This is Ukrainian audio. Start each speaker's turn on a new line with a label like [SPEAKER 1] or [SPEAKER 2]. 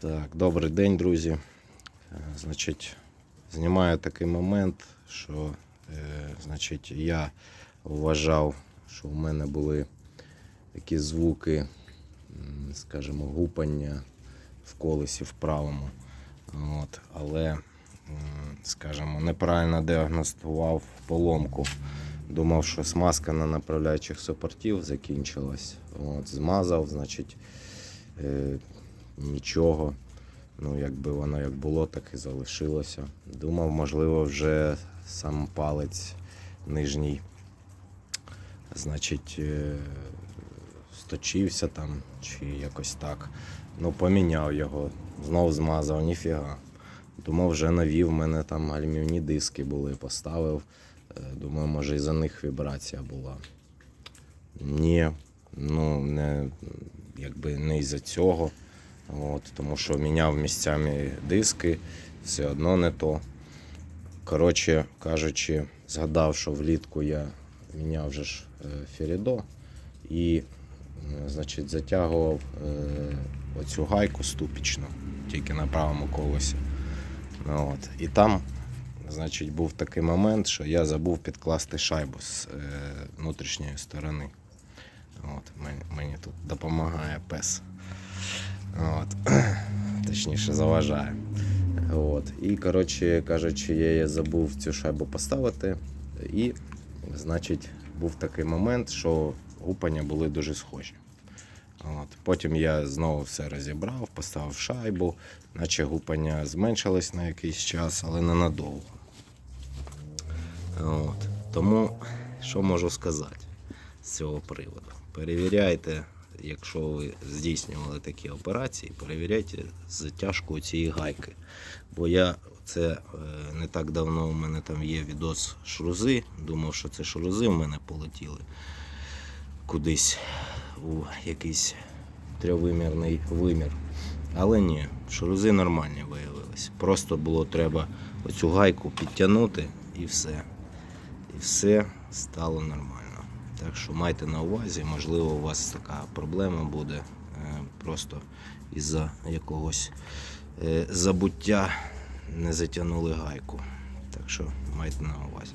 [SPEAKER 1] Так, добрий день, друзі. Е, Значить, знімаю такий момент, що е, значить, я вважав, що в мене були такі звуки, скажімо, гупання в колесі в правому. От, але, скажімо, неправильно діагностував поломку. Думав, що смазка на направляючих супортів закінчилась. От, змазав, значить, е, нічого. Ну, якби воно як було, так і залишилося. Думав, можливо, вже сам палець нижній, значить, е, сточився там чи якось так. Ну, поміняв його, знов змазав, ніфіга. Думав, вже нові, в мене там гальмівні диски були, поставив. Е, Думаю, може, і за них вібрація була. Ні, ну не, якби не із-за цього. От, тому що міняв місцями диски, все одно не то. Коротше кажучи, згадав, що влітку я міняв вже ж е, Ферідо і е, значить, затягував е, оцю гайку ступічну, тільки на правому колесі. Ну, От. І там, значить, був такий момент, що я забув підкласти шайбу з внутрішньої сторони. От, мені тут допомагає пес. От. Точніше, заважає. От. І, коротше кажучи, я забув цю шайбу поставити. І, значить, був такий момент, що гупання були дуже схожі. От. Потім я знову все розібрав, поставив шайбу, наче гупання зменшилось на якийсь час, але ненадовго. От. Тому що можу сказати з цього приводу? Перевіряйте, якщо ви здійснювали такі операції, перевіряйте затяжку цієї гайки. Бо я це е, не так давно у мене там є відос шрузи. Думав, що це шрузи в мене полетіли кудись у якийсь трьохвимірний вимір. Але ні, шрузи нормальні виявились. Просто було треба оцю гайку підтягнути і все. І все стало нормально. Так що майте на увазі, можливо, у вас така проблема буде е, просто із-за якогось е, забуття не затягнули гайку. Так що майте на увазі.